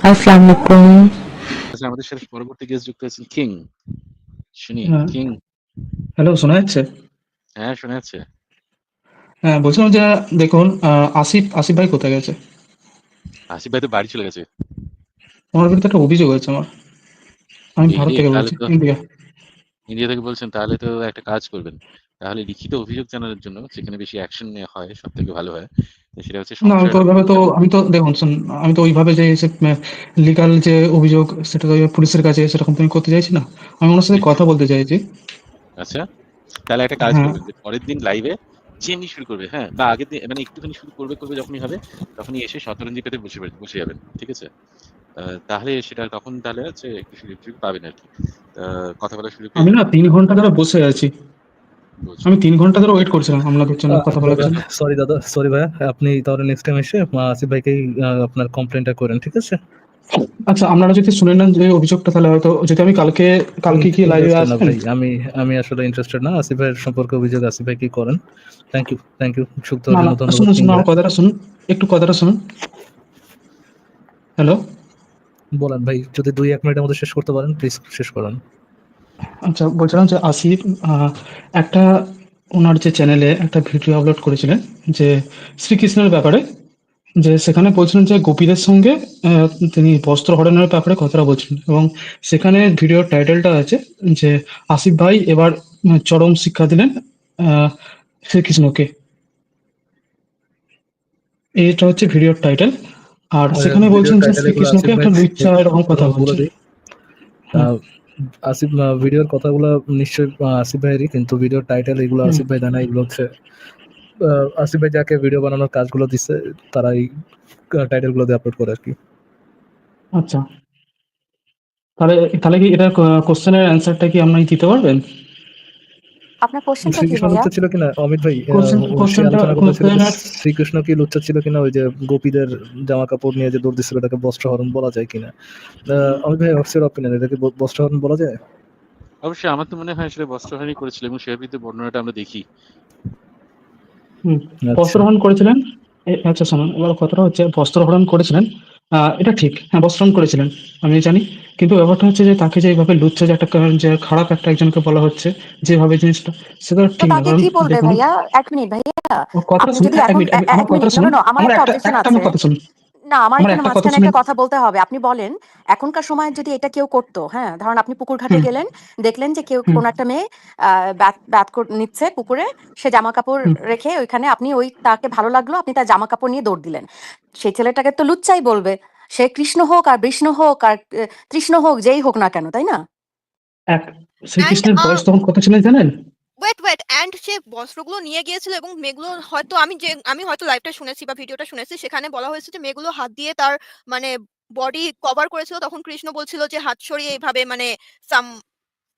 আসসালামু আলাইকুম আচ্ছা আমাদের সাথে পরবর্তী গেস্ট যুক্ত আছেন কিং শুনি। কিং হ্যালো শোনা যাচ্ছে? হ্যাঁ শোনা যাচ্ছে। হ্যাঁ বলছিলাম যে দেখুন আসিফ আসিফ ভাই কোথায় গেছে? আসিফ ভাই তো বাড়ি চলে গেছে। আমার বিরুদ্ধে একটা অভিযোগ হয়েছে আমার। আমি ভারত থেকে তাহলে বলছি তো- ইন্ডিয়া ইন্ডিয়া থেকে বলছেন তাহলে তো একটা কাজ করবেন। তাহলে লিখিত অভিযোগ জানানোর জন্য যেখানে বেশি অ্যাকশন নেওয়া হয় সব থেকে ভালো হয় সেটা হচ্ছে ওইভাবে তো আমি তো দেখুন শুন আমি তো ওইভাবে যে লিগাল যে অভিযোগ সেটা তো পুলিশের কাছে সেরকম তো আমি করতে চাইছি না। আমি ওনার সাথে কথা বলতে চাইছি। আচ্ছা তাহলে একটা কাজ হ্যাঁ। করবেন পরের দিন লাইভে যেমনি শুরু করবে হ্যাঁ বা আগের দিন মানে একটুখানি শুরু করবে করবে যখনই হবে তখনই এসে শতরঞ্জি পেতে বসে বসে যাবেন ঠিক আছে? তাহলে সেটা তখন তাহলে হচ্ছে একটু সুযোগ পাবেন আর কি। কথা বলা শুরু আমি না তিন ঘণ্টা ধরে বসে আছি। আমি তিন ঘণ্টা ধরে ওয়েট করছিলাম আপনাদের জন্য কথা বলার জন্য। সরি দাদা সরি ভাইয়া। আপনি তাহলে নেক্সট টাইম এসে আসিফ ভাইকেই আপনার কমপ্লেনটা করেন ঠিক আছে? আচ্ছা আপনারা যদি শুনে নেন যে অভিযোগটা তাহলে হয়তো যদি আমি কালকে কালকে কি লাইভে আসবেন আমি আমি আসলে ইন্টারেস্টেড না। আসিফ ভাইয়ের সম্পর্কে অভিযোগ আসিফ ভাই কি করেন। থ্যাংক ইউ থ্যাংক ইউ সুক্ত শুনুন শুনুন আমার কথাটা শুনুন একটু কথাটা শুনুন। হ্যালো বলেন ভাই যদি দুই এক মিনিটের মধ্যে শেষ করতে পারেন প্লিজ শেষ করেন। আচ্ছা বলছিলাম যে আসিফ একটা ওনার যে চ্যানেলে একটা ভিডিও আপলোড করেছিলেন যে শ্রীকৃষ্ণের ব্যাপারে যে সেখানে বলছিলেন যে গোপীদের সঙ্গে তিনি বস্ত্র হরণের ব্যাপারে কথাটা বলছিলেন এবং সেখানে ভিডিওর টাইটেলটা আছে যে আসিফ ভাই এবার চরম শিক্ষা দিলেন আহ, শ্রীকৃষ্ণকে। এটা হচ্ছে ভিডিওর টাইটেল আর আর সেখানে বলছেন যে শ্রীকৃষ্ণকে একটা লুচ্চা এরকম কথা বলে বলছেন দিই আহ, আসিফ ভিডিওর কথাগুলো নিশ্চয়ই আসিফ ভাইয়েরই, কিন্তু ভিডিওর টাইটেল এগুলো আসিফ ভাই জানা, এগুলো হচ্ছে আসিফ ভাই যাকে ভিডিও বানানোর কাজগুলো দিচ্ছে তারা এই টাইটেলগুলো দিয়ে আপলোড করে আর কি। আচ্ছা। তাহলে তাহলে কি এটা কোশ্চেনের অ্যান্সারটা কি আপনি দিতে পারবেন? আপনার কোশ্চেনটা কি শ্রীকৃষ্ণ ভাইয়া? ছিল কিনা? অমিত ভাই আহ, Question- ওই questionটা- আলোচনা করতে ছিল যে question- শ্রীকৃষ্ণ কি লুচ্চা ছিল কিনা? ওই যে গোপীদের জামা কাপড় নিয়ে যে দৌড় দিচ্ছিল এটাকে বস্ত্রহরণ বলা যায় কিনা? আহ, অমিত ভাই অফিসের অপিনিয়ন এটাকে ব- বস্ত্রহরণ বলা যায়? অবশ্যই আমার তো মনে হয় আসলে বস্ত্রহানি করেছিল এবং সে বর্ণনাটা আমরা দেখি। আচ্ছা। বস্ত্রহরণ করেছিলেন? আচ্ছা শুনুন এবার কথাটা হচ্ছে বস্ত্রহরণ করেছিলেন। এটা ঠিক। হ্যাঁ বস্ত্রণ করেছিলেন আমি জানি। কিন্তু ব্যাপারটা হচ্ছে যে তাকে যে এইভাবে লুচ্ছে যে একটা যে খারাপ একটা একজনকে বলা হচ্ছে যেভাবে জিনিসটা সেটা ঠিক না। কারণ কথা দেখুন, ভাইয়া? এক মিনিট ভাইয়া ও শুনুন আমার কথা শুনুন। না আমার এখানে মাঝখানে একটা কথা বলতে হবে। আপনি বলেন এখনকার সময় যদি এটা কেউ করতো হ্যাঁ ধরুন আপনি পুকুর ঘাটে গেলেন দেখলেন যে কেউ। কোন একটা মেয়ে ব্যাথ কর- নিচ্ছে পুকুরে সে জামা কাপড় রেখে ওইখানে আপনি ওই তাকে ভালো লাগল আপনি তার জামা কাপড় নিয়ে দৌড় দিলেন। সেই ছেলেটাকে তো লুচ্চাই বলবে সে কৃষ্ণ হোক আর বিষ্ণু হোক আর তৃষ্ণ হোক যেই হোক না কেন তাই না? শ্রীকৃষ্ণের বয়স তখন কত ছিলেন জানেন? ওয়েট ওয়েট অ্যান্ড সে বস্ত্রগুলো নিয়ে গিয়েছিল এবং মেয়েগুলো হয়তো আমি যে আমি হয়তো লাইভটা শুনেছি বা ভিডিওটা শুনেছি সেখানে বলা হয়েছে যে মেয়েগুলো হাত দিয়ে তার মানে বডি কভার করেছিল। তখন কৃষ্ণ বলছিল যে হাত সরিয়ে এইভাবে মানে সাম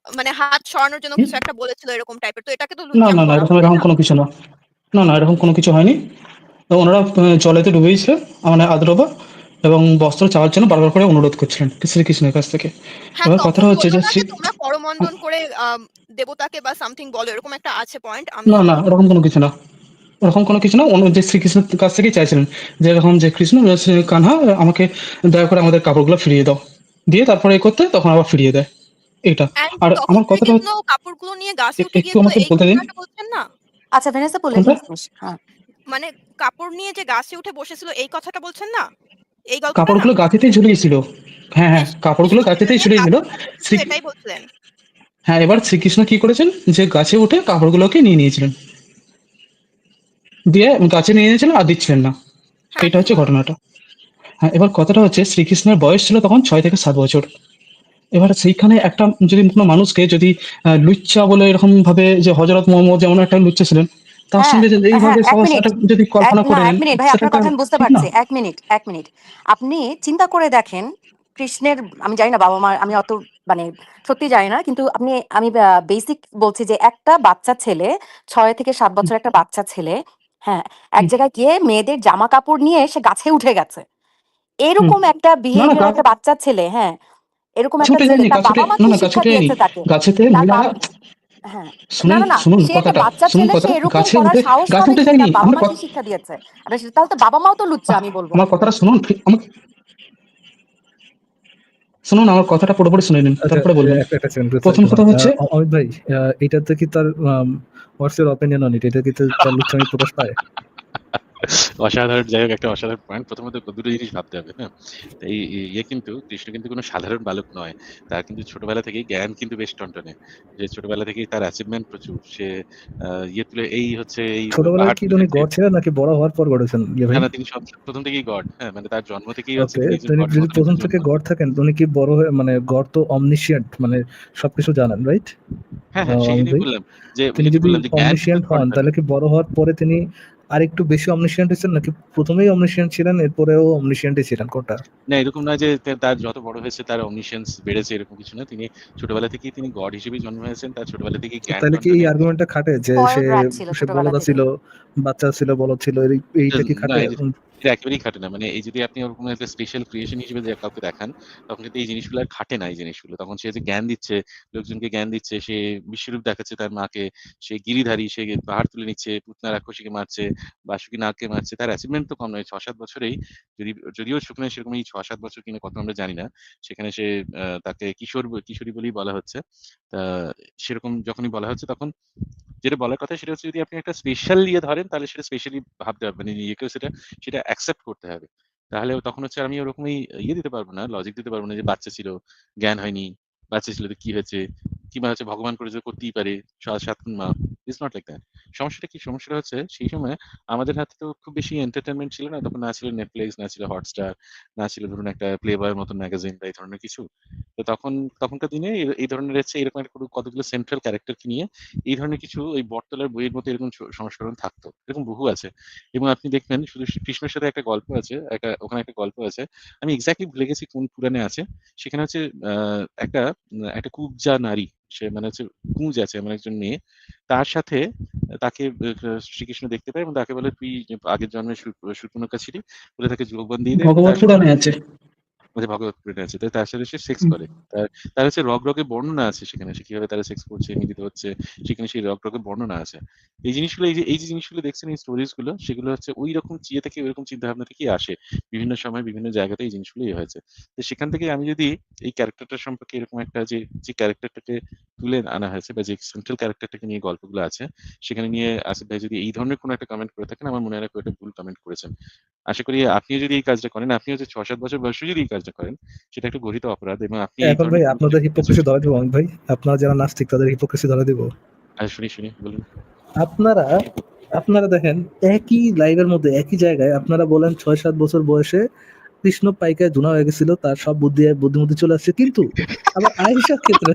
মানে হাত সরানোর জন্য কিছু একটা বলেছিল এরকম টাইপের তো এটাকে তো না না না এরকম কোনো কিছু না। না না এরকম কোনো কিছু হয়নি। তো ওনারা জলেতে ডুবেছিল মানে আদ্রবা। এবং বস্ত্র চাওয়ার জন্য বারবার করে অনুরোধ করছিলেন শ্রীকৃষ্ণের কাছ থেকে। হ্যাঁ এবার কথাটা হচ্ছে যে তোমরা করমণ্ডন করে দেবতাকে বা সামথিং বলো এরকম একটা আছে পয়েন্ট আমি না না ওরকম কোনো কিছু না। ওরকম কোনো কিছু না। অন্য যে শ্রীকৃষ্ণের কাছ থেকেই চাইছিলেন যে এরকম যে কৃষ্ণ কানহা আমাকে দয়া করে আমাদের কাপড়গুলো ফিরিয়ে দাও। দিয়ে তারপরে করতে তখন আবার ফিরিয়ে দেয়। এটা আর আমার কথাটা শ্রীকৃষ্ণ কাপড়গুলো নিয়ে গাছে উঠে গিয়েছিল আমাকে বলতে দিন। ঘটনাটা বলছেন না? আচ্ছা ভেনেসা বলে হ্যাঁ। মানে কাপড় নিয়ে যে গাছে উঠে বসেছিল এই কথাটা বলছেন না? এই গল্পটা না? কাপড়গুলো গাছেতেই ঝুলিয়েছিল হ্যাঁ হ্যাঁ কাপড়গুলো গাছেতেই ঝুলিয়েছিল এটাই বলছিলেন। হ্যাঁ এবার শ্রীকৃষ্ণ কি করেছেন? যে গাছে উঠে কাপড়গুলোকে নিয়ে নিয়েছিলেন। দিয়ে গাছে নিয়ে নিয়েছিলেন আর দিচ্ছিলেন না। হ্যাঁ, এটা হচ্ছে ঘটনাটা। হ্যাঁ এবার কথাটা হচ্ছে শ্রীকৃষ্ণের বয়স ছিল তখন ছয় থেকে সাত বছর। এবার সেইখানে একটা যদি কোনো মানুষকে যদি লুচ্চা বলে এরকম ভাবে যে হজরত মোহাম্মদ যেমন একটা লুচ্চা ছিলেন তার হ্যাঁ, সঙ্গে যে এইভাবে হ্যাঁ, এক সবার মিনিট। সাথে যদি কল্পনা না এক মিনিট ভাই আপনার কথা আমি বুঝতে পারছি এক মিনিট এক মিনিট। আপনি চিন্তা করে দেখেন কৃষ্ণের আমি জানি না বাবা মা আমি অত মানে সত্যি জানি না কিন্তু আপনি আমি বেসিক বলছি যে একটা বাচ্চা ছেলে ছয় থেকে সাত বছর একটা বাচ্চা ছেলে হ্যাঁ এক জায়গায় গিয়ে মেয়েদের জামা কাপড় নিয়ে সে গাছে উঠে গেছে। এরকম একটা বিহেভিয়ার একটা বাচ্চা ছেলে হ্যাঁ এরকম একটা বাবা মা শিক্ষা দিয়েছে তাকে। হ্যাঁ। শুনুন শুনুন কথাটা শুনুন কথাটা গাছে উঠে গাছে উঠে যায়নি তার বাবা আমরা মা কি শিক্ষা দিয়েছে। আরে তাহলে তো বাবা মাও তো লুচ্চা আমি বলব। আমার কথাটা শুনুন ঠিক- আমাকে শুনুন আমার কথাটা পুরোপুরি শুনে নিন আচ্ছা, তারপরে বলবেন। প্রথম কথা হচ্ছে- অমিত ভাই এটাতে কি তার what's your opinion on it এটা কি তো তার লুচ্ছামি প্রকাশ পায়? অসাধারণ যাই হোক একটা অসাধারণ পয়েন্ট প্রথমত দুটো জিনিস ভাবতে হবে হ্যাঁ? এই ইয়ে কিন্তু কৃষ্ণ কিন্তু কোনো সাধারণ বালক নয়। তার কিন্তু ছোটবেলা থেকেই জ্ঞান কিন্তু বেশ টনটনে। যে ছোটবেলা থেকেই তার অ্যাচিভমেন্ট প্রচুর। সে ইয়ে তুলে এই হচ্ছে এই ছোটবেলায় পাহাড় কি উনি গড ছিলেন নাকি বড় হওয়ার পর গড়েছেন ইয়ে না না তিনি সব প্রথম থেকেই গড হ্যাঁ মানে তার জন্ম থেকেই হচ্ছে যদি প্রথম থেকে গড। থাকেন উনি কি বড় হয়ে মানে গড তো অমনিশিয়েন্ট মানে সবকিছু জানেন রাইট হ্যাঁ হ্যাঁ সেই বললাম যে তিনি যদি অমনিশিয়েন্ট হন তাহলে কি বড় হওয়ার পরে তিনি আরেকটু বেশি অমনিশিয়েন্ট হয়েছেন নাকি প্রথমেই অমনিশিয়েন্ট ছিলেন এরপরেও অমনিশিয়েন্টই ছিলেন কোনটা? না এরকম নয় যে তার যত বড় হয়েছে তার অমনিশিয়েন্স বেড়েছে এরকম কিছু না তিনি ছোটবেলা থেকেই তিনি গড হিসেবে জন্ম হয়েছেন তার ছোটবেলা থেকেই জ্ঞান তাহলে কি এই। আর্গুমেন্টটা খাটে যে সে সে বলদা ছিল বাচ্চা ছিল বলদ ছিল এই- এইটা কি না, খাটে? এই- এটা একেবারেই খাটে না। মানে এই যদি আপনি ওরকম একটা স্পেশাল ক্রিয়েশন হিসেবে যে কাউকে দেখান, তখন কিন্তু এই জিনিসগুলো আর খাটে না, এই জিনিসগুলো। তখন সে যে জ্ঞান দিচ্ছে, লোকজনকে জ্ঞান দিচ্ছে, সে বিশ্বরূপ দেখাচ্ছে তার মাকে, সে গিরিধারী, সে পাহাড় তুলে নিচ্ছে, পুতনা রাক্ষসীকে মারছে, বাসুকি নাগকে মারছে, তার অ্যাচিভমেন্ট তো কম নয় ছ সাত বছরেই যদি, যদিও সুখনা সেরকম এই ছ সাত বছর কিনা কত আমরা জানি না। সেখানে সে তাকে কিশোর কিশোরী বলেই বলা হচ্ছে। তা সেরকম যখনই বলা হচ্ছে তখন যেটা বলার কথা সেটা হচ্ছে যদি আপনি একটা স্পেশাল ইয়ে ধরেন, তাহলে সেটা স্পেশালি ভাবতে হবে মানে নিজেকেও সেটা সেটা অ্যাকসেপ্ট করতে হবে। তাহলে তখন হচ্ছে আমি ওরকমই ইয়ে দিতে পারব না লজিক দিতে পারব না যে বাচ্চা ছিল জ্ঞান হয়নি বাচ্চা ছিল তো কি হয়েছে কিংবা হচ্ছে ভগবান করেছে করতেই পারে, সাত মা ইটস নট লাইক দ্যাট সমস্যাটা কি? সমস্যাটা হচ্ছে সেই সময় আমাদের হাতে তো খুব বেশি এন্টারটেনমেন্ট ছিল না, তখন না ছিল নেটফ্লিক্স না ছিল হটস্টার না ছিল ধরুন একটা প্লে বয়ের মতন ম্যাগাজিন বা এই ধরনের কিছু। তো তখন, তখনকার দিনে এই- ধরনের হচ্ছে এরকম একটা কতগুলো সেন্ট্রাল ক্যারেক্টারকে নিয়ে এই ধরনের কিছু ওই বটতলার বইয়ের মতো এরকম সংস্করণ থাকতো। এরকম বহু আছে। এবং আপনি দেখবেন শুধু কৃষ্ণের সাথে একটা গল্প আছে, একটা, ওখানে একটা গল্প আছে। আমি এক্স্যাক্টলি ভুলে গেছি কোন পুরাণে আছে। সেখানে হচ্ছে একটা একটা কুবজা নারী সে মানে হচ্ছে কুঁজ আছে এমন একজন মেয়ে। তার সাথে তাকে শ্রীকৃষ্ণ দেখতে পায় এবং তাকে বলে তুই আগের জন্মে শুকনো ছিলি। বলে তাকে যৌবন দিয়ে। দেয় এবং ভগবত সাথে- আছে তাই তার সাথে সে সেক্স করে। তার তার হচ্ছে রগ রগে বর্ণনা আছে সেখানে সে কীভাবে তারা সেক্স করছে মিলিত হচ্ছে সেখানে সেই রগ রগে বর্ণনা আছে। এই জিনিসগুলো এই যে এই যে জিনিসগুলো দেখছেন এই স্টোরিজগুলো সেগুলো হচ্ছে ওই রকম চিয়ে থেকে ওই রকম চিন্তা ভাবনা থেকে আসে। বিভিন্ন সময় বিভিন্ন জায়গাতে এই জিনিসগুলো ইয়ে হয়েছে। তো সেখান থেকে আমি যদি এই ক্যারেক্টারটা সম্পর্কে এরকম একটা যে যে ক্যারেক্টারটাকে তুলে আনা হয়েছে বা যে সেন্ট্রাল ক্যারেক্টারটাকে নিয়ে গল্পগুলো আছে সেখানে নিয়ে আসিফ ভাই যদি এই ধরনের কোনো একটা কমেন্ট করে থাকেন আমার মনে হয় একটা ভুল কমেন্ট করেছেন। আশা করি আপনিও যদি এই কাজটা করেন আপনি হচ্ছে ছ সাত বছর বয়সে যদি এই কাজটা করেন সেটা একটা গঠিত অপরাধ এবং আপনি এখন ভাই আপনাদের হিপোক্রেসি ধরা দিব ভাই। আপনারা যারা নাস্তিক তাদের হিপোক্রেসি ধরা দিব। আচ্ছা, শুনি শুনি বলুন। আপনারা আপনারা দেখেন একই লাইভের মধ্যে একই জায়গায় আপনারা বলেন ছয় সাত বছর বয়সে কৃষ্ণ পাইকায় ধুনা হয়ে গেছিল তার সব বুদ্ধি বুদ্ধিমতি চলে আসছে। কিন্তু আবার আয়েশার ক্ষেত্রে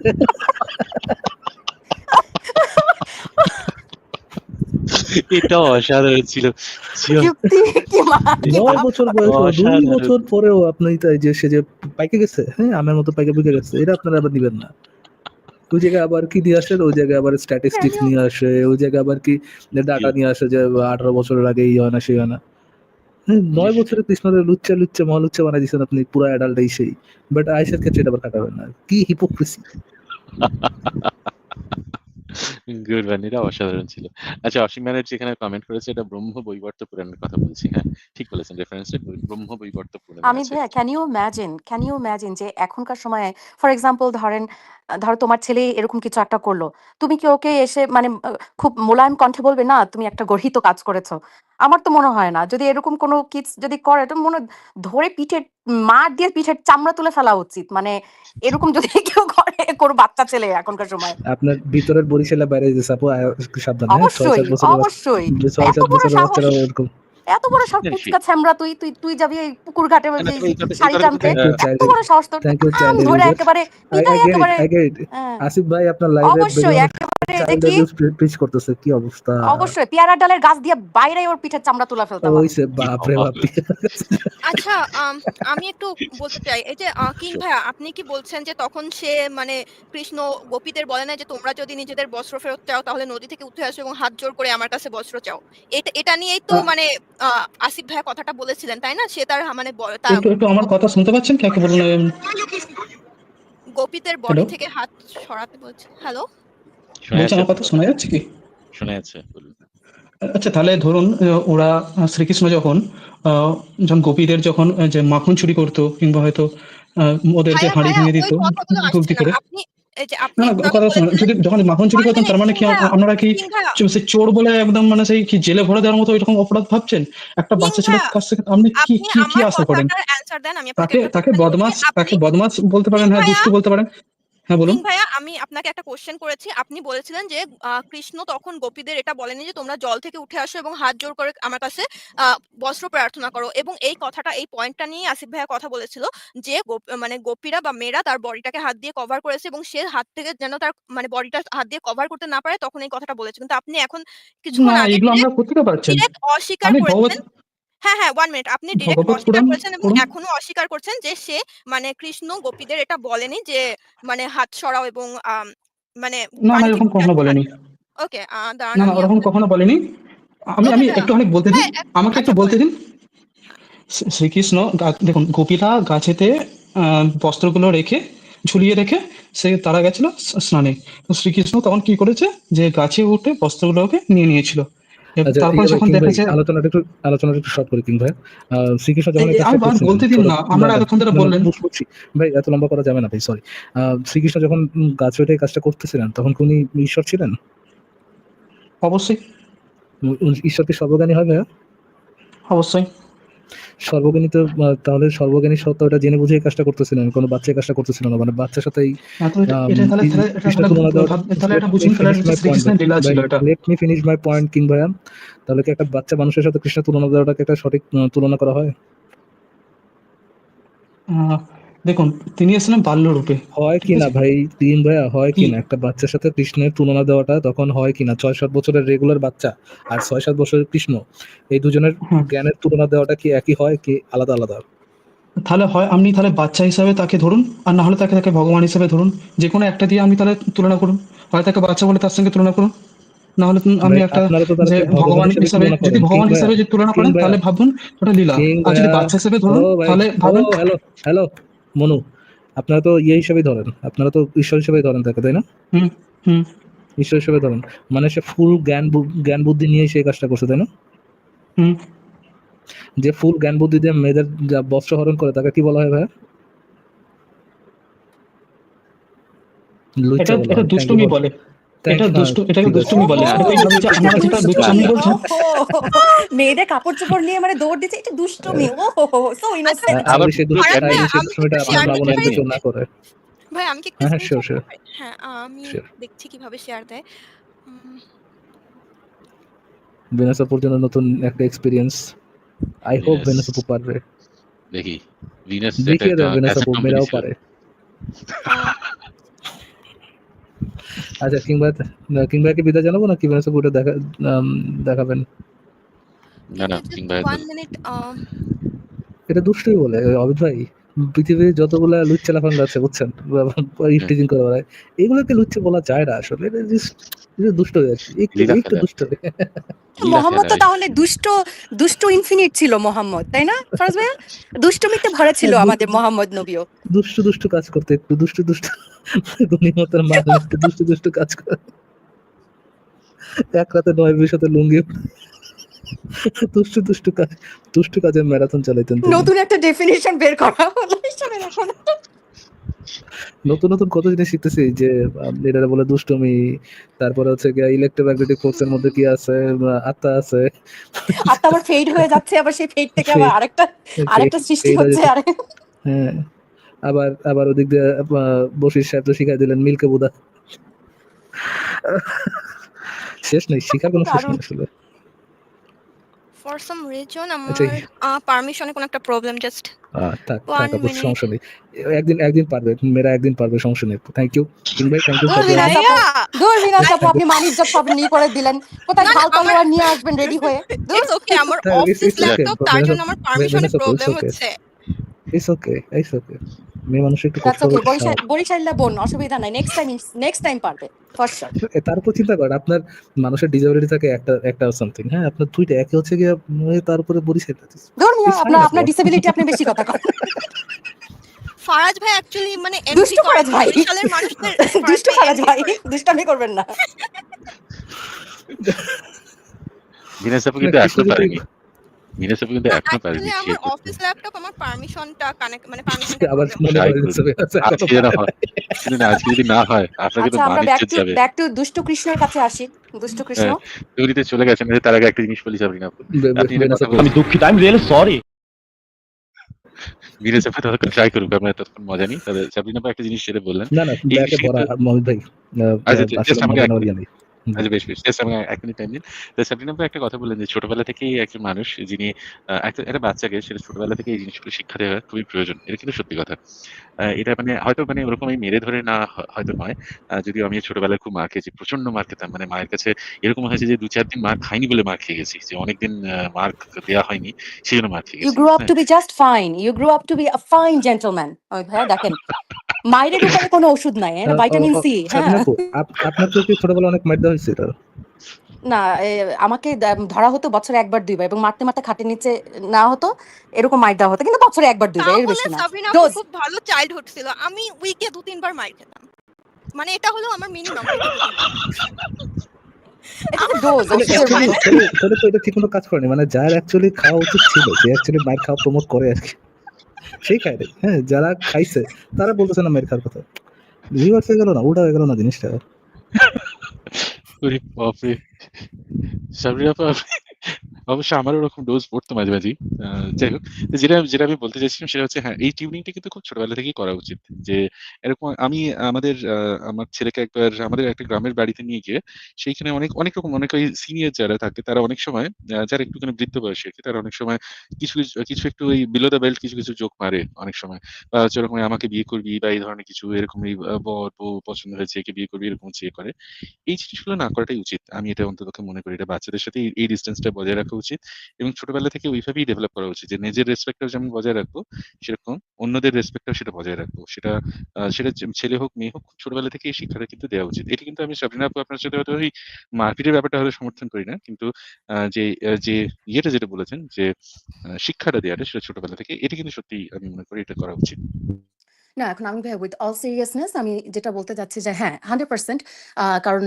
এটা অসাধারণ ছিল। নয় বছর বয়স দুই বছর পরেও আপনি তাই যে সে যে পাইকে গেছে হ্যাঁ আমার মতো পাইকে বুঝে গেছে এটা আপনারা আবার নিবেন না। ওই জায়গায় আবার কি নিয়ে আসে ওই জায়গায় আবার স্ট্যাটিস্টিক্স নিয়ে আসে ওই জায়গায় আবার কি ডাটা নিয়ে আসে যে আঠারো বছরের আগে এই হয় না সেই হয় না। হ্যাঁ, নয় বছরে কৃষ্ণদের লুচ্চা লুচ্চা মহালুচ্চা বানাই দিচ্ছেন আপনি পুরো অ্যাডাল্ট এই সেই। বাট আয়েশার ক্ষেত্রে এটা আবার কাটাবেন না। কি হিপোক্রেসি গুড ম্যান এটা অসাধারণ ছিল। আচ্ছা অসীম ব্যানার্জি এখানে কমেন্ট করেছে এটা ব্রহ্ম বৈবর্ত পুরাণের কথা বলছি হ্যাঁ। ঠিক বলেছেন রেফারেন্সটা ব্রহ্ম বৈবর্ত পুরাণ আমি ভাইয়া can you imagine can you imagine যে এখনকার সময়ে ফর এক্সাম্পল ধরেন ধরো তোমার ছেলে এরকম কিছু একটা করল। তুমি কি ওকে এসে মানে খুব মোলায়েম কণ্ঠে বলবে না তুমি একটা গর্হিত কাজ করেছ আমার তো মনে হয় না। যদি এরকম কোনো কিডস যদি করে তো মনে ধরে পিঠের মার দিয়ে পিঠের চামড়া তুলে ফেলা উচিত। মানে এরকম যদি কেউ করে কোনো বাচ্চা ছেলে এখনকার সময়। আপনার ভিতরের বরিশালে বাইরে যে সাপো সাবধান হ্যাঁ? অবশ্যই অবশ্যই। এরকম এত বড় সব ফুচকা ছ্যামড়া তুই তুই তুই যাবি এই পুকুর ঘাটে ওই শাড়ি টানতে। এত বড় সাহস তোর। ধরে. একেবারে পিটাই একেবারে. হ্যাঁ, আসিফ ভাই আপনার লাইভে অবশ্যই একেবারে দেখি প্রিচ করতেছে কি অবস্থা? অবশ্যই পেয়ারা ডালের গাছ দিয়ে বাইরে ওর পিঠের চামড়া তুলে ফেলতাম ওইসে বাপ রে বাপ। আচ্ছা আমি একটু বলতে চাই এই যে কিং ভাইয়া আপনি কি বলছেন যে তখন সে মানে কৃষ্ণ গোপীদের বলে না যে তোমরা যদি নিজেদের বস্ত্র ফেরত চাও তাহলে নদী থেকে উঠে আসো এবং হাত জোর করে আমার কাছে বস্ত্র চাও? এটা এটা নিয়েই তো মানে আহ, আসিফ ভাইয়া কথাটা বলেছিলেন তাই না? সে তার মানে একটু একটু আমার কথা শুনতে পাচ্ছেন? কাকে বলুন গোপীদের বডি থেকে হাত সরাতে বলছে। হ্যালো? বলছি আমার কথা শোনা যাচ্ছে কি? শোনা যাচ্ছে আচ্ছা তাহলে ধরুন ওরা শ্রীকৃষ্ণ যখন যখন গোপীদের যখন যে মাখন চুরি করতো কিংবা হয়তো ওদেরকে ভাইয়া, হাঁড়ি ভেঙে দিত। করে আপনি এই যে না আপনি না একটু আগে কথা শোনো যদি যখন মাখন চুরি করতেন তার মানে কি আপনারা কি সে চোর বলে একদম মানে সেই কি জেলে ভরে দেওয়ার মতো এরকম অপরাধ ভাবছেন? একটা বাচ্চা ছেলের কাছ থেকে আপনি কি কি কি আশা করেন? তাকে তাকে question বদমাস তাকে বদমাস বলতে পারেন হ্যাঁ দুষ্টু বলতে পারেন। হ্যাঁ বলুন। ভাইয়া আমি আপনাকে একটা কোশ্চেন করেছি। আপনি বলেছিলেন যে কৃষ্ণ তখন গোপীদের এটা বলেনি যে তোমরা জল থেকে উঠে আসো এবং হাত জোর করে আমার কাছে বস্ত্র প্রার্থনা করো। এবং এই কথাটা এই পয়েন্টটা নিয়ে আসিফ ভাইয়া কথা বলেছিল যে মানে গোপীরা বা মেয়েরা তার বডিটাকে হাত দিয়ে কভার করেছে এবং সে হাত থেকে যেন তার মানে বডিটা হাত দিয়ে কভার করতে না পারে তখন এই কথাটা বলেছে। কিন্তু আপনি এখন ডিরেক্ট অস্বীকার করেছেন হ্যাঁ হ্যাঁ ওয়ান মিনিট আপনি ডিরেক্ট অস্বীকার করেছেন এবং এখনও অস্বীকার করছেন যে সে মানে কৃষ্ণ গোপীদের এটা বলেনি যে মানে হাত সরাও এবং মানে না না এরকম কখনো বলেনি। ওকে দাঁড়ান না না আমি ওরকম কখনো বলেনি। আমি আমি ভাইয়া। একটুখানি বলতে দিন হ্যাঁ, আমাকে একটু আচ্ছা, বলতে দিন। শ্রীকৃষ্ণ দেখুন গোপীরা গাছেতে বস্ত্রগুলো রেখে ঝুলিয়ে রেখে সে তারা গেছিল স্নানে। শ্রীকৃষ্ণ তখন কি করেছে? যে গাছে উঠে বস্ত্রগুলোকে নিয়ে নিয়েছিল। তারপরে ভাই, যখন কিং ভাই, আলোচনাটা একটু আলোচনাটা একটু শর্ট করে কিং ভাই শ্রীকৃষ্ণ যখন এই- এই এই- কাজটা আমি বলতে দিন না, আপনারা এতক্ষণ ধরে না, না, বললেন। ভাই এত লম্বা করা যাবে না ভাই সরি শ্রীকৃষ্ণ যখন গাছ গাছে কাজটা করতেছিলেন তখন উনি ঈশ্বর ছিলেন? অবশ্যই। ঈশ্বরকে উনি ঈশ্বর কি সর্বজ্ঞানী হয় ভাইয়া? অবশ্যই। সর্বজ্ঞানী তো তাহলে সর্বজ্ঞানী সত্য ওটা জেনে বুঝে কাজটা করতেছিলেন কোনো বাচ্চা কাজটা করতেছিল না মানে বাচ্চার সাথেই let me finish my point king ভাইয়া তাহলে কি একটা বাচ্চা মানুষের সাথে কৃষ্ণ তুলনা দেওয়াটাকে একটা সঠিক তুলনা করা হয়? দেখুন তিনি এসেছিলেন বাল্য রূপে হয় কি না ভাই? তিন ভাইয়া হয় কি কি? না একটা বাচ্চার সাথে কৃষ্ণের তুলনা দেওয়াটা তখন হয় কি না ছয় সাত বছরের রেগুলার বাচ্চা আর ছয় সাত বছরের কৃষ্ণ এই দুজনের জ্ঞানের তুলনা দেওয়াটা কি একই হয় কি আলাদা আলাদা? তাহলে হয় আপনি তাহলে বাচ্চা হিসাবে তাকে ধরুন আর না হলে তাকে তাকে ভগবান হিসাবে ধরুন যে কোনো একটা দিয়ে আমি তাহলে তুলনা করুন। হয় তাকে বাচ্চা বলে তার সঙ্গে তুলনা করুন। না হলে ভাই, একটা যে ভগবান হিসাবে যদি ভগবান হিসাবে যদি তুলনা করেন তাহলে ভাবুন ওটা লীলা। আর যদি বাচ্চা হিসেবে ধরুন তাহলে ভাবুন হ্যালো হ্যালো মনু আপনারা তো ইয়ে হিসেবে ধরেন আপনারা তো ঈশ্বর হিসেবে ধরেন তাকে তাই না? ঈশ্বর হিসেবে ধরেন মানে সে ফুল জ্ঞান জ্ঞান বুদ্ধি নিয়ে সেই কাজটা করছে তাই না? হুম। যে ফুল জ্ঞান বুদ্ধি দিয়ে মেয়েদের যা বস্ত্র হরণ করে তাকে কি বলা হয় ভাইয়া? এটা এটা। দুষ্টুমি বলে। এটা হ্যাঁ, এটাকে দুষ্টুমি বলে। ও, এটা এই যে আমরা যেটা দুষ্টামি বলছি। মেয়েদের কাপড় চোপড় নিয়ে মানে দৌড় দিচ্ছে এটা দুষ্টুমি। ও সো ইনোসেন্ট আবার দুষ্টুমিটা আপনার? কেউ না করে। ভাই আমি কি হ্যাঁ, হ্যাঁ? হ্যাঁ। দেখছি কীভাবে শেয়ার দেয়। জন্য নতুন একটা এক্সপিরিয়েন্স আই হোপ. ভেনাসাপু পারবে। দেখি। ভিনাস পারে। আচ্ছা কিংবা কিংবা কি বিদায় জানাব না কি পুরো দেখা দেখাবেন? না না কিংবা minute, এটা দুষ্টই বলে অমিত ভাই পৃথিবীর যতগুলা লুচ্চা লাফাঙ্গা আছে বুঝছেন? ইফটিজিং করে বেড়ায় এগুলোকে লুচ্চা বলা যায় না আসলে। এটা দুষ্ট হয়ে যাচ্ছে একটু দুষ্ট মোহাম্মদ তো তাহলে দুষ্ট দুষ্ট ইনফিনিট ছিল মোহাম্মদ তাই না ফরাজ ভাইয়া? দুষ্টমিতে ভরা ছিল হ্যাঁ, আমাদের মোহাম্মদ নবীও। দুষ্টু দুষ্টু কাজ করতে একটু দুষ্টু দুষ্টু দুষ্টু দুষ্টু কাজ করে। এক রাতে নয় বিশতে লুঙ্গি দুষ্টু দুষ্টু কাজ দুষ্টু কাজের ম্যারাথন চালাইতেন নতুন একটা ডেফিনিশন বের করা হলো এখন। নতুন নতুন কত জিনিস শিখতেছি যে এটারে বলে দুষ্টুমি তারপরে হচ্ছে গিয়ে ইলেকট্রোম্যাগনেটিক ফোর্সের মধ্যে কি আছে আত্মা আছে। তো আবার ফেড হয়ে যাচ্ছে আবার সেই ফেড থেকে আবার আরেকটা আরেকটা সৃষ্টি হচ্ছে আরে। হ্যাঁ আবার আবার ওদিক দিয়ে বশির সাহেব তো শিখাই দিলেন মিল্কে বুদা। শেষ নেই শিখার কোনো শেষ নেই আসলে। Some reason আচ্ছা, আমার পারমিশনে কোনো একটা প্রবলেম জাস্ট থাক আপু সমস্যা নেই। একদিন একদিন পারবে মেয়েরা একদিন পারবে সমস্যা নেই। থ্যাংক ইউ ভাই থ্যাংক ইউ দূর বিরাজ আপু, আপনি দূর জব সব নিয়ে করে দিলেন। কোথায় না, ঢাল নিয়ে আসবেন রেডি হয়ে? দূর ওকে আমার অফিস ল্যাপটপ তার জন্য আমার পারমিশনে প্রবলেম হচ্ছে। ইটস ওকে ইটস ওকে মেয়ে মানুষ একটু কষ্ট করে বরিশাল বোন অসুবিধা নাই নেক্সট টাইম নেক্সট টাইম পারবে ফর শিওর তার উপর চিন্তা করেন আপনার মানুষের ডিসেবিলিটি থাকে একটা একটা সামথিং হ্যাঁ? আপনার দুইটা একে হচ্ছে গিয়ে উম, তার উপরে বরিশাল ধর আপনার আপনার আপু। ডিসেবিলিটি আপনি বেশি কথা করেন ফারাজ ভাই অ্যাকচুয়ালি মানে দুষ্টু করে ফারাজ ভাই। বরিশালের মানুষদের দুষ্ট ফারাজ ভাই দুষ্টামি করবেন না। ভিনাস আপু না, কিন্তু আসতে পারেনি। মিনাস কিন্তু এখনও পারেনি আমার অফিস ল্যাপটপ আমার পারমিশনটা কানেক্ট মানে পারমিশনটা আবার মনে ট্রাই করে করুন দিচ্ছে ভাইরাস এখনও আজকে যেন হয় শুনুন আজকে যদি না হয় আপনাকে তো আচ্ছা আমরা মান ব্যাক ইজ্জত টু যাবে। ব্যাক টু দুষ্টু কৃষ্ণের কাছে আসি। দুষ্টু কৃষ্ণ। হ্যাঁ চলে গেছেন তার আগে একটা জিনিস বলি সাবরিনা দুঃখিত রিয়েলি সরি মিনাস আপু ততক্ষণ ট্রাই করুক আমরা ততক্ষণ মজা নিই। তবে সাবরিনা একটা জিনিস সেটা বললেন। না না ব্যাকে আচ্ছা জাস্ট আমাকে বেশ বেশ। জাস্ট আমাকে এক মিনিট টাইম দিন তো সাবরিনা আপু একটা কথা বললেন যে ছোটবেলা থেকেই একজন মানুষ যিনি একটা বাচ্চাকে সেটা ছোটবেলা থেকে এই জিনিসগুলো শিক্ষা দেওয়া খুবই প্রয়োজন। এটা কিন্তু সত্যি কথা। এটা মানে হয়তো মানে ওরকম এই মেরে ধরে না হয়তো নয়। যদিও আমি ছোটবেলায় খুব মার খেয়েছি প্রচণ্ড মার খেতাম। মানে মায়ের কাছে এরকম হয়েছে যে দু চার দিন মার খাইনি বলে মার খেয়ে গেছি। যে অনেকদিন মার দেওয়া হয়নি সেই জন্য মার খেয়ে ইউ গেছি। Grow up to be just fine you grow up to be a fine gentleman ওই ভাইয়া দেখেন। মায়ের উপরে কোনো ওষুধ নাই ভাইটামিন সি সাবিনা হ্যাঁ। আপু আপ- আপনাকেও কি ছোটবেলা অনেক মার দেওয়া হয়েছিল না আমাকে ধরা হতো বছরে একবার দুইবার এবং মারতে মারতে খাটের নিচে না হতো এরকম মার দেওয়া হতো কিন্তু বছরে একবার দুইবার এর বেশি না। খুব ভালো চাইল্ডহুড ছিল। আমি উইকে দু তিনবার মার খেতাম। মানে এটা হলো আমার মিনিমাম এটা তো ডোজ তাহলে মানে তো এটা ঠিক মতো কাজ করেনি মানে যার অ্যাকচুয়ালি খাওয়া উচিত ছিল যে অ্যাকচুয়ালি মায়ের খাওয়া প্রমোট করে আর কি। সেই খায় রে। হ্যাঁ যারা খাইছে, তারা বলতেছে না মেয়ের খাওয়ার কথা। রিভার্স হয়ে গেল না উল্টা হয়ে গেল না জিনিসটা। বাপরে। সাবরিনা আপু অবশ্য আমার ওরকম ডোজ পড়তো মাঝে মাঝে যাই হোক, যেটা যেটা আমি বলতে চাইছিলাম সেটা হচ্ছে হ্যাঁ এই টিউনিংটা কিন্তু খুব ছোটবেলা থেকেই করা উচিত। যে এরকম আমি, আমাদের আমার ছেলেকে একবার, আমাদের একটা গ্রামের বাড়িতে নিয়ে গিয়ে সেইখানে অনেক অনেক রকম, অনেক ওই সিনিয়র যারা থাকে, তারা অনেক সময় যারা একটুখানি বৃদ্ধ বয়সী তারা অনেক সময় কিছু কিছু একটু ওই বিলো দ্য বেল্ট কিছু কিছু জোক মারে অনেক সময়। বা হচ্ছে ওরকম আমাকে বিয়ে করবি বা এই ধরনের কিছু এরকম এই বর, বউ পছন্দ হয়েছে, একে বিয়ে করবি, এরকম চেয়ে করে। এই জিনিসগুলো না করাটাই উচিত। আমি এটা অন্ততপক্ষে মনে করি। এটা বাচ্চাদের সাথে এই ডিস্টেন্সটা বজায় রাখা উচিত এবং ছোটবেলা থেকে ওইভাবেই ডেভেলপ করা উচিত যে নিজের রেসপেক্টটাও যেমন বজায় রাখব, সেরকম অন্যদের রেসপেক্টটাও সেটা বজায় রাখব। সেটা সেটা ছেলে হোক, মেয়ে হোক ছোটবেলা থেকে এই শিক্ষাটা কিন্তু দেওয়া উচিত। এটি কিন্তু আমি সাবরিনা আপু আপনার সাথে হয়তো ওই মারপিটের ব্যাপারটা হয়তো সমর্থন করি না, কিন্তু যে যে ইয়েটা যেটা বলেছেন যে শিক্ষাটা দেওয়াটা সেটা ছোটবেলা থেকে, এটা কিন্তু সত্যি আমি মনে করি এটা করা উচিত। না, এখন আমি ভাই উইথ অল সিরিয়াসনেস আমি যেটা বলতে চাচ্ছি যে হ্যাঁ হান্ড্রেড পার্সেন্ট কারণ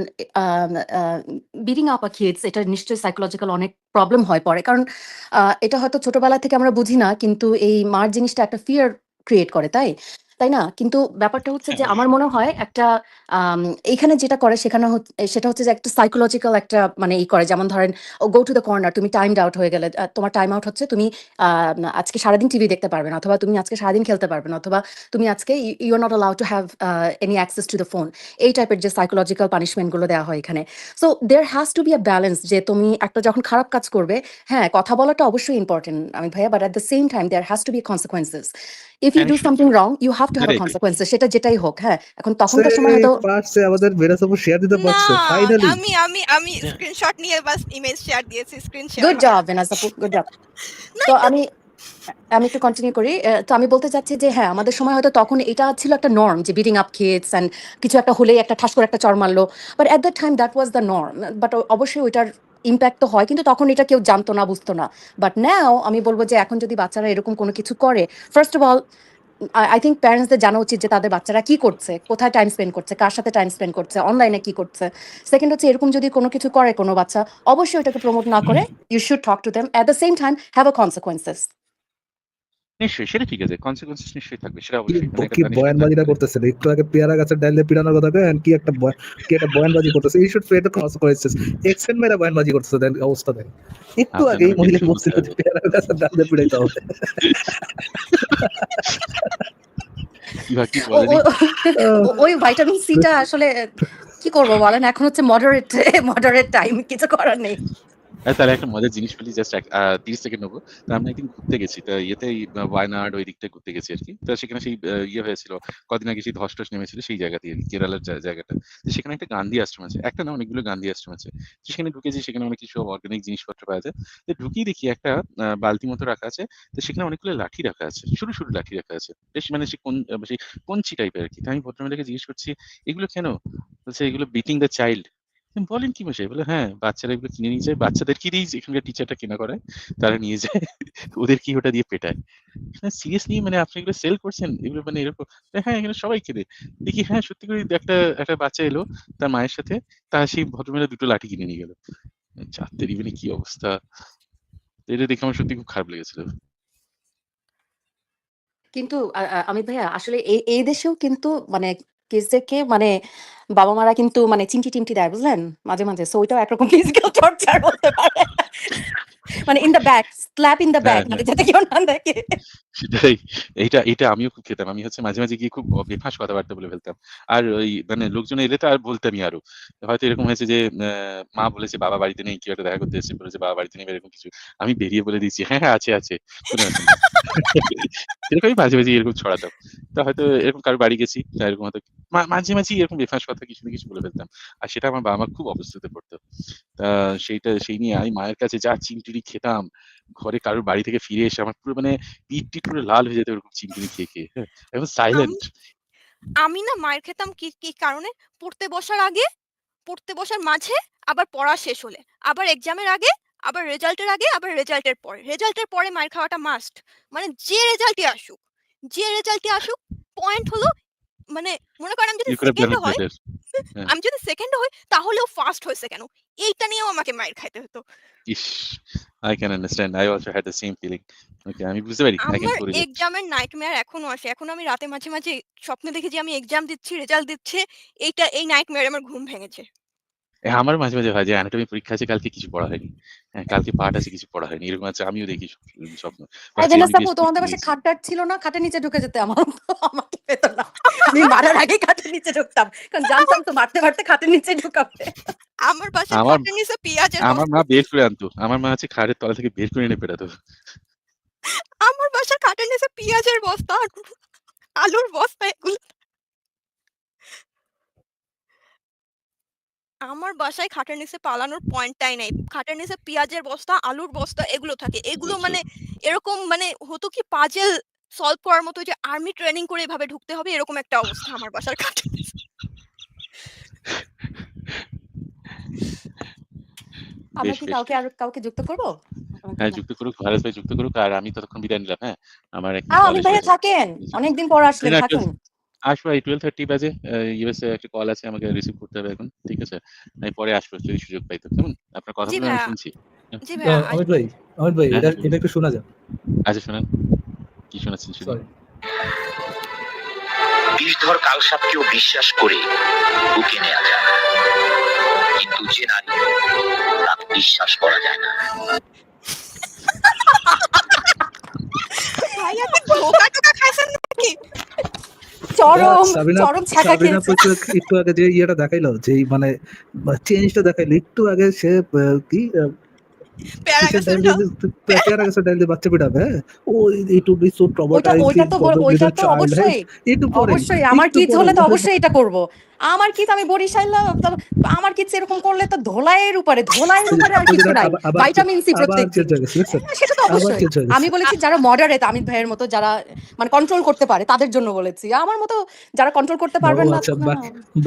বিডিং আপ আ কিডস এটা নিশ্চয়ই সাইকোলজিক্যাল অনেক প্রবলেম হয় পরে। কারণ এটা হয়তো ছোটবেলা থেকে আমরা বুঝি না, কিন্তু এই মার জিনিসটা একটা ফিয়ার ক্রিয়েট করে, তাই? তাই না? কিন্তু ব্যাপারটা হচ্ছে যে হ্যাঁ। আমার মনে হয় একটা আম, এইখানে যেটা করে সেখানে সেটা হচ্ছে যে একটা সাইকোলজিক্যাল একটা মানে ই করে। যেমন ধরেন গো টু দ্য কর্নার তুমি টাইম আউট হয়ে গেলে তোমার টাইম আউট হচ্ছে তুমি আজকে সারাদিন টিভি দেখতে পারবে না অথবা তুমি আজকে সারাদিন খেলতে পারবে না অথবা তুমি আজকে you are not allowed to have any access to the phone এই টাইপের যে সাইকোলজিক্যাল পানিশমেন্টগুলো দেওয়া হয় এখানে। So there has to be a balance যে তুমি একটা যখন খারাপ কাজ করবে হ্যাঁ কথা বলাটা অবশ্যই ইম্পর্টেন্ট আমি ভাইয়া but at the same time there has to be consequences if you do. Something wrong you have to have Correct. Consequences সেটা যেটাই হোক হ্যাঁ এখন তখনকার সময় হয়তো পারছে আমাদের শেয়ার দিতে পারছে ফাইনালি আমি আমি আমি স্ক্রিনশট নিয়ে বাস ইমেজ শেয়ার দিয়েছি screen share good job good job তো আমি আমি একটু কন্টিনিউ করি তো আমি বলতে চাচ্ছি যে হ্যাঁ আমাদের সময় হয়তো তখন এটা ছিল একটা নর্ম যে বিটিং আপ কিডস অ্যান্ড কিছু একটা হলেই একটা ঠাস করে একটা চর মারলো। But at that time that was the norm but অবশ্যই ওইটার ইম্প্যাক্ট তো হয় কিন্তু তখন এটা কেউ জানতো না বুঝতো না। বাট নাও আমি বলব যে এখন যদি বাচ্চারা এরকম কোনো কিছু করে first of all I think প্যারেন্টসদের জানা উচিত যে তাদের বাচ্চারা কি করছে, কোথায় টাইম স্পেন্ড করছে, কার সাথে টাইম স্পেন্ড করছে অনলাইনে কি করছে। সেকেন্ড হচ্ছে এরকম যদি কোনো কিছু করে কোনো বাচ্চা, অবশ্যই ওটাকে প্রমোট না করে you should talk to them at the same time have a consequences নিশ্চয়ই সেটা ঠিক আছে কনসিকুয়েন্সেস নিশ্চয়ই থাকবে সেটা অবশ্যই কি বয়ানবাজিটা থাকবে। একটু আগে পেয়ারা গাছের পিড়ানোর কথা কয় কি একটা কি একটা বয়ানবাজি করতেছে? এই শুড ফেট কনসিকোয়েন্সেস এক্সেন্ট মেরা বয়ানবাজি করতেছে দেন অবস্থা দেন একটু আগে এই মহিলা বলছিল যে পেয়ারা গাছের পিড়াইতে হবে। ওই ভাইটামিন সিটা আসলে কি করব বলেন? এখন হচ্ছে মডারেট মডারেট টাইম কিছু করার নেই। তাহলে একটা মজার জিনিস বলি জাস্ট তিরিশ সেকেন্ড নেব। তা আমরা একদিন ঘুরতে গেছি, তা ইয়েতে ওয়ায়নাড ওই দিকটা ঘুরতে গেছি আর কি। তা সেখানে সেই ইয়ে হয়েছিল, কদিন আগে সেই ধস টস নেমেছিল সেই জায়গাতে কেরালার জায়গাটা। তো সেখানে একটা গান্ধী আশ্রম আছে, একটা না অনেকগুলো গান্ধী আশ্রম আছে। সেখানে ঢুকেছি, সেখানে অনেক কিছু অর্গানিক জিনিসপত্র পাওয়া যায়। তো ঢুকিয়ে দেখি একটা বালতি মতো রাখা আছে, তো সেখানে অনেকগুলো লাঠি রাখা আছে, সরু সরু লাঠি রাখা আছে। বেশ মানে সে কোন সেই কঞ্চি টাইপের আর কি। তো আমি ভদ্রমহিলাকে জিজ্ঞেস করছি, এগুলো কেন? বলছে, এগুলো বিটিং দ্য চাইল্ড বলেন কি মশাই বলে হ্যাঁ বাচ্চারা এগুলো কিনে নিয়ে যায়। বাচ্চাদের বাচ্চাদেরকে দিয়েই এখানকার টিচারটা কেনা করায় তারা নিয়ে যায়। ওদের কি ওটা দিয়ে পেটায়? সিরিয়াসলি মানে আপনি এগুলো সেল করছেন? এগুলো মানে এরকম হ্যাঁ এখানে সবাই কেনে। দেখি হ্যাঁ সত্যি করে একটা একটা বাচ্চা এলো তার মায়ের সাথে তা সেই ভদ্রমহিলা দুটো লাঠি কিনে নিয়ে গেল। চারটেরই মানে কি অবস্থা? এটা দেখে আমার সত্যি খুব খারাপ লেগেছিল। কিন্তু আ আ ভাইয়া, আসলে এই দেশেও কিন্তু মানে কিডসদেরকে মানে বাবা-মারা কিন্তু মানে চিমটি-টিমটি দেয় বুঝলেন? মাঝে, মাঝে। সো ওইটাও একরকম ফিজিক্যাল টর্চার বলতে পারে। মানে in the back, slap in the back মানে হ্যাঁ। যাতে কেউ না দেখে। সেটাই। এইটা এইটা আমিও খুব খেতাম। আমি হচ্ছে মাঝে, মাঝে গিয়ে খুব বেফাঁস কথাবার্তা বলে ফেলতাম। আর ওই মানে লোকজন এলে তো আর বলতামই আরও। হয়তো এরকম হয়েছে যে মা বলেছে বাবা বাড়িতে নেই, কেউ একটা দেখা করতে এসেছে বলেছে বাবা বাড়িতে নেই এরকম কিছু। আমি বেরিয়ে বলে দিয়েছি, "হ্যাঁ, হ্যাঁ, আছে, আছে। কোনো ব্যাপার না।" এরকমই মাঝে, মাঝে এরকম ছড়াতাম। তো হয়তো এরকম কারও বাড়ি গেছি, এরকম হয়তো মা মাঝে, মাঝেই এরকম বেফাঁস কথা কিছু না কিছু বলে ফেলতাম। আর সেটা আমার বাবা-মা খুব অপছন্দে পড়তো। তা সেইটা সেই নিয়ে আমি মায়ের কাছে যা চিমটিড়ি খেতাম, ঘরে কারোর বাড়ি থেকে ফিরে এসে আমার পুরো মানে পিঠ-টিঠ পুরো লাল হয়ে যেত ওরকম চিমটিড়ি খেয়ে, খেয়ে। হ্যাঁ? সাইলেন্ট। আমি না মাইর খেতাম কি, কি কারণে? পড়তে বসার আগে, পড়তে বসার মাঝে, আবার পড়া শেষ হলে। আবার এক্সামের আগে, আবার রেজাল্টের আগে, আবার রেজাল্টের পরে। রেজাল্টের পরে মাইর খাওয়াটা মাস্ট। মানে যে রেজাল্টই আসুক, যে রেজাল্টই আসুক, পয়েন্ট হলো মানে মনে করেন যদি সেকেন্ড হয়. হ্যাঁ। আমি যদি সেকেন্ড হই তাহলেও ফার্স্ট হইছে কেন? এইটা নিয়েও আমাকে মাইর খাইতে হতো। ইস! I can understand. I also had the same feeling. Okay, আমি বুঝতে পারি। I can আমার correlate. এক্সামের নাইটমেয়ার এখনও আসে। এখন আমি রাতে মাঝে, মাঝে স্বপ্নে দেখি যে আমি এক্সাম দিচ্ছি, রেজাল্ট দিচ্ছে। এইটা এই নাইটমেয়ারে আমার ঘুম ভেঙেছে। হ্যাঁ, আমারও মাঝে, মাঝে হয় যে অ্যানাটমি পরীক্ষা আছে কালকে কিছু পড়া হয়নি। হ্যাঁ, কালকে পাঠ আছে কিছু পড়া হয়নি। এরকম আছে আমিও দেখি স্ব স্বপ্ন। তোমাদের পরীক্ষা বাসায় ছিল না? খাটের নিচে ঢুকে যেতে আমার আমাকে পেত না। আমি মারার আগেই খাটের নিচে ঢুকতাম। কারণ জানতাম তো মারতে, মারতে খাটের নিচে ঢুকাবে। আমার আমার খাটের নিচে পেঁয়াজের আমার মা বের করে আনতো। আমার মা হচ্ছে খাটের তলা থেকে বের করে এনে পেটাতো। আমার বাসার খাটের নিচে পেঁয়াজের বস্তা, আলুর বস্তা এগুলো আমার বাসায় খাটের নিচে পালানোর পয়েন্টটাই নাই। খাটের নিচে পেঁয়াজের বস্তা, আলুর বস্তা এগুলো থাকে। এগুলো মানে এরকম মানে হতো কি পাজেল সলভ করার মতো যে আর্মি ট্রেনিং করে এভাবে ঢুকতে হবে এরকম একটা অবস্থা আমার বাসার খাটের নিচে। আমরা কি কাউকে আর কাউকে যুক্ত করব? হ্যাঁ, যুক্ত করুক, ভারত ভাই যুক্ত করুক। আর আমি ততক্ষণ বিদায় নিলাম, হ্যাঁ? আমার একটা অমিত ভাইয়া থাকেন। অনেকদিন পর আসলেন, থাকুন। আসব এই 12:30 বাজে। ইউএসএ একটা কল আছে আমাকে রিসিভ করতে হবে এখন। ঠিক আছে? আমি পরে আসব যদি সুযোগ পাই তো। কেমন? আপনার কথাগুলো আমি শুনছি। অমিত ভাই, অমিত ভাই হ্যাঁ, এটা এটা একটু শোনা যাক। আচ্ছা শোনান। কি শোনাচ্ছেন শুনি। সরি। বিষধর কালসাপকেও বিশ্বাস করে বুকে নেওয়া যায় কিন্তু যে নারী তাকে বিশ্বাস করা যায় না ভাইয়া কি ধোঁকা-টোকা খাইছেন নাকি? চরম, চরম ছ্যাঁকা একটু আগে যে ইয়েটা দেখাইলো যে মানে চেঞ্জটা দেখাইলো একটু আগে সে কি বাচ্চা পিটাবে হ্যাঁ? ও তো তো? অবশ্যই। অবশ্যই। আমার একটু হলে তো অবশ্যই এটা করব। আমার কিডস আমি বরিশাইলা আমার কিডস এরকম করলে তো ধোলাইয়ের উপরে ধোলাইয়ের উপরে আর কিছু নাই। আবার আবার ভাইটামিন সি প্রত্যেক হয়ে সেটা তো অবশ্যই। আমি বলেছি যারা মডারেট অমিত ভাইয়ের মতো যারা মানে কন্ট্রোল করতে পারে তাদের জন্য বলেছি। আমার মতো যারা কন্ট্রোল করতে পারবেন না আচ্ছা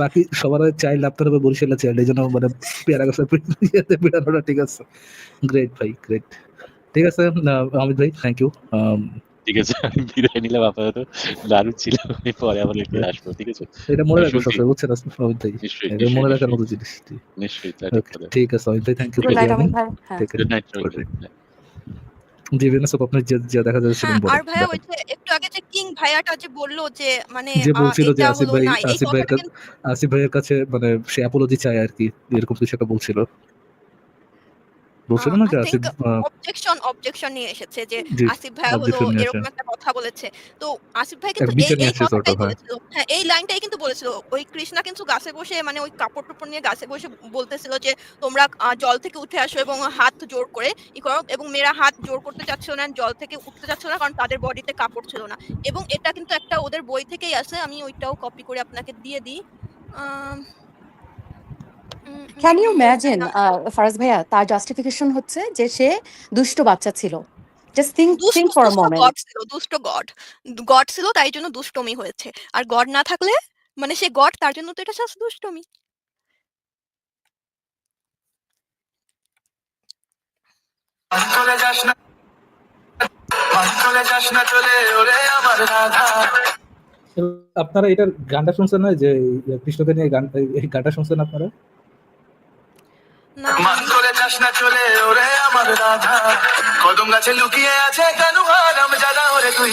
বাকি সবার চাইল্ড আপনার হবে বরিশালের চাইল্ড এই জন্য মানে পেয়ারা গাছের পিটানোটা ঠিক আছে? গ্রেট ভাই গ্রেট ঠিক আছে অমিত ভাই থ্যাংক ইউ ঠিক আছে আমি বিদায় নিলাম আপাতত। দারুণ ছিল। পরে আবার একটু আসব। ঠিক আছে? এটা মনে রাখব সবসময় বুঝছেন অমিত ভাই এটা মনে রাখার মতো জিনিস নিশ্চয়ই ঠিক আছে অমিত ভাই থ্যাংক ইউ ঠিক. জি আপনি যে যে দেখা যাচ্ছিলেন হ্যাঁ, আর ভাইয়া ওই যে একটু আগে যে কিং ভাইয়াটা যে বলল যে মানে যে বলছিল যে আসিফ ভাই আসিফ ভাইয়ের কাছে আসিফ ভাইয়ের কাছে মানে সে অ্যাপোলজি চায় আর কি এরকম কিছু একটা বলছিল বলছিল না যে আসিফ অবজেকশন অবজেকশন নিয়ে এসেছে যে আসিফ ভাইয়া হলো আসে এরকম একটা কথা বলেছে। তো আসিফ ভাই কিন্তু এই এই কথাটাই। বলেছিল। হ্যাঁ এই লাইনটাই কিন্তু বলেছিল। ওই কৃষ্ণা কিন্তু গাছে বসে মানে ওই কাপড় টুপড় নিয়ে গাছে বসে বলতেছিল যে তোমরা জল থেকে উঠে আসো এবং হাত জোর করে ই করো এবং মেয়েরা হাত জোর করতে চাচ্ছিল না জল থেকে উঠতে চাচ্ছিল না কারণ তাদের বডিতে কাপড় ছিল না। এবং এটা কিন্তু একটা ওদের বই থেকেই আছে। আমি ওইটাও কপি করে আপনাকে দিয়ে দিই। Um, um, can you imagine Faraz ভাইয়া তার জাস্টিফিকেশন হচ্ছে যে সে দুষ্ট বাচ্চা ছিল? জাস্ট থিঙ্ক দুষ্ট think for a moment god ছিল দুষ্ট গড। গড ছিল তাই জন্য দুষ্টমি হয়েছে। আর গড না থাকলে মানে সে গড তার জন্য তো এটা দুষ্টমি। চলে যাস না চলে যাস না চলে ওরে আমার রাধা। আপনারা এটার গানটা শুনছেন না? যে কৃষ্ণকে নিয়ে গান এই গানটা শুনছেন আপনারা? মান যাস না চলে ওরে আমার রাধা। কদম গাছে লুকিয়ে আছে কেন হারাম জাদা ওরে তুই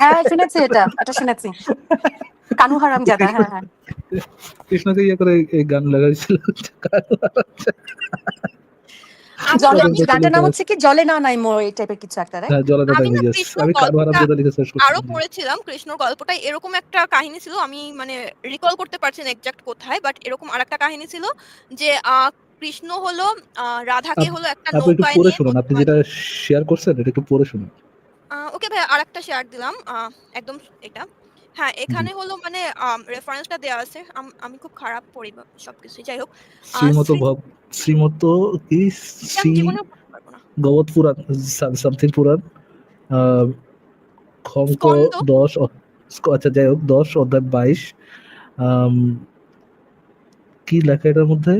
হ্যাঁ শুনেছি এটা এটা শুনেছি। কানু হারাম জাদা হ্যাঁ হ্যাঁ। কৃষ্ণকে ইয়ে করে এই গান লাগাইছিল। জলে নাম হচ্ছে কি? জলে না নাই মোর এই টাইপের কিছু একটা? হ্যাঁ আমি না yes. আমি কারও হারাম লিখে সার্চ আরও পড়েছিলাম কৃষ্ণর গল্পটা। এরকম একটা কাহিনী ছিল আমি মানে রিকল করতে পারছি না এক্সাক্ট কোথায় বাট এরকম আরেকটা কাহিনী ছিল যে আহ, কৃষ্ণ হলো রাধাকে হলো একটা নৌকায় পড়ে নিয়ে শুনুন আপনি যেটা শেয়ার করছেন এটা একটু পড়ে শুনুন। ওকে ভাই আরেকটা শেয়ার দিলাম একদম এটা। হ্যাঁ এখানে হলো মানে রেফারেন্সটা দেওয়া আছে আমি খুব খারাপ পড়ি সবকিছু যাই হোক। শ্রীমত শ্রীমত কি? শ্রী গবত পুরাণ সামথিং পুরাণ খঙ্ক দশ আচ্ছা যাই হোক দশ অধ্যায় বাইশ কি লেখা এটার মধ্যে?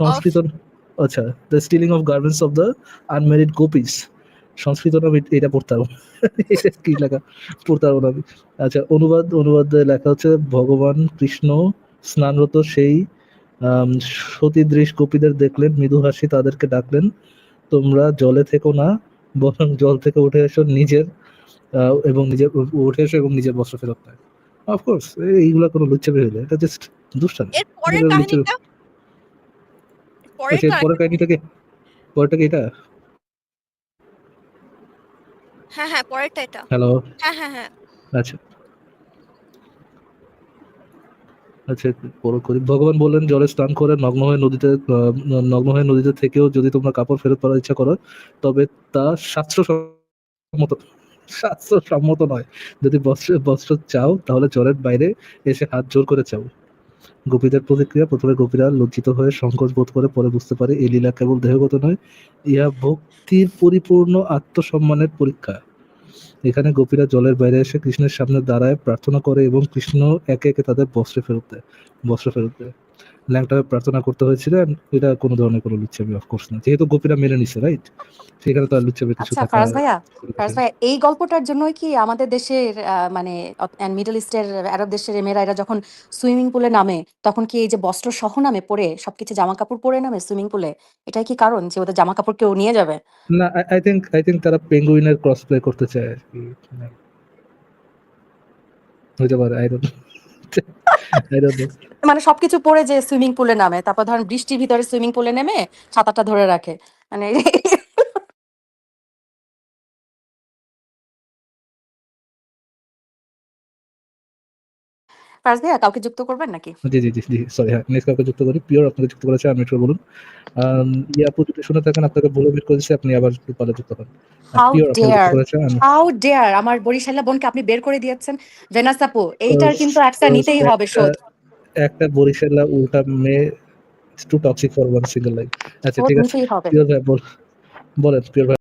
সংস্কৃত আচ্ছা the stealing of garments of the unmarried gopis Sanskrit নাম এটা পড়তে পারব না। এটা কি লেখা? পড়তে পারব না। আমি আচ্ছা অনুবাদ অনুবাদ লেখা হচ্ছে ভগবান কৃষ্ণ স্নানরত সেই সতীদৃশ গোপীদের দেখলেন মৃদু হাসি তাদেরকে ডাকলেন তোমরা জলে থেকো না বরং জল থেকে উঠে এসো নিজের এবং নিজের উঠে এসো এবং নিজের বস্ত্র ফেরত নেয় অফকোর্স এইগুলা কোনো লুচ্চাবি হইলে এটা জাস্ট দুষ্টান এর পরের কাহিনীটা পরের আচ্ছা এটা হ্যাঁ হ্যাঁ পরেরটা এটা। হ্যালো হ্যাঁ হ্যাঁ হ্যাঁ। আচ্ছা। আচ্ছা ভগবান বললেন জলে স্নান করে নগ্ন হয়ে নদীতে নগ্ন হয়ে নদীতে থেকেও যদি তোমরা কাপড় ফেরত পাওয়ার ইচ্ছা করো তবে তা শাস্ত্র সম্মত শাস্ত্র সম্মত নয়। যদি বস্ত্র বস্ত্র চাও তাহলে জলের বাইরে এসে হাত জোর করে চাও। গোপীদের প্রতিক্রিয়া, প্রথমে গোপীরা লজ্জিত হয়ে সংকোচ বোধ করে, পরে বুঝতে পারে এই লীলা কেবল দেহগত নয়, ইহা ভক্তির পরিপূর্ণ আত্মসম্মানের পরীক্ষা। এখানে গোপীরা জলের বাইরে এসে কৃষ্ণের সামনে দাঁড়ায় প্রার্থনা করে এবং কৃষ্ণ একে একে তাদের বস্ত্রে ফেরত দেয়, বস্ত্র ফেরত দেয়। ল্যাংটাকে প্রার্থনা করতে হয়েছিল এটা কোনো ধরনের কোনো লুচ্ছামি অফকোর্স না। যেহেতু গোপীরা মেনে নিছে রাইট সেখানে তো আর লুচ্ছামি কিছু আচ্ছা ফারাজ ভাইয়া ফারাজ ভাইয়া এই গল্পটার জন্যই কি আমাদের দেশের মানে মিডল ইস্টের আরব দেশের মেয়েরা এরা যখন সুইমিং পুলে নামে তখন কি এই যে বস্ত্র সহ নামে পরে সবকিছু জামা কাপড় পরে নামে সুইমিং পুলে এটাই কি কারণ যে ওদের জামা কাপড় কেউ নিয়ে যাবে? না আই থিঙ্ক আই থিঙ্ক তারা পেঙ্গুইনের ক্রস প্লে করতে চায় আর কি হতে পারে আই ডোন্ট মানে সবকিছু পরে যে সুইমিং পুলে নামে, তারপর ধরেন বৃষ্টির ভিতরে সুইমিং পুলে নেমে সাঁতারটা ধরে রাখে। মানে ফারাজ ভাইয়া কাউকে যুক্ত করবেন নাকি? জি জি জি সরি হ্যাঁ নেক্সট কাউকে যুক্ত করি পিওর আপনাকে যুক্ত করেছে আমি একটু বলুন। ইয়া আপু যদি শুনে থাকেন আপনাকে বলে বের করে দিচ্ছি আপনি আবার একটু পালে যুক্ত. করেছে হাউ ডেয়ার আমার বরিশালা বোনকে আপনি বের করে দিয়েছেন? ভেনাস আপু এইটার কিন্তু একটা নিতেই হবে শোধ। একটা বরিশালা উল্টা মেয়ে too toxic for one single life আচ্ছা ঠিক আছে। পিওর ভাই বল বলেন পিওর